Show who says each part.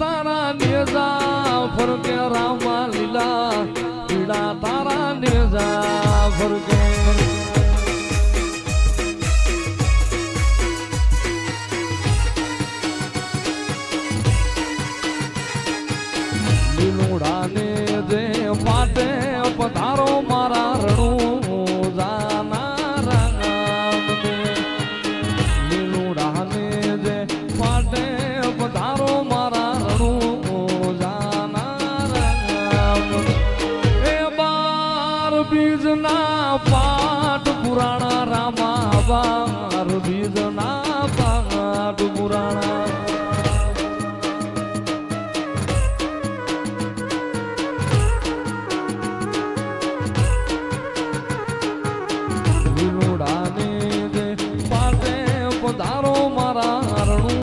Speaker 1: તારા નેજા ફરકે રામા લીલા પીડા તારા નેજા ફરકે. લીલુડાને જે માટે પધારો મારા is now part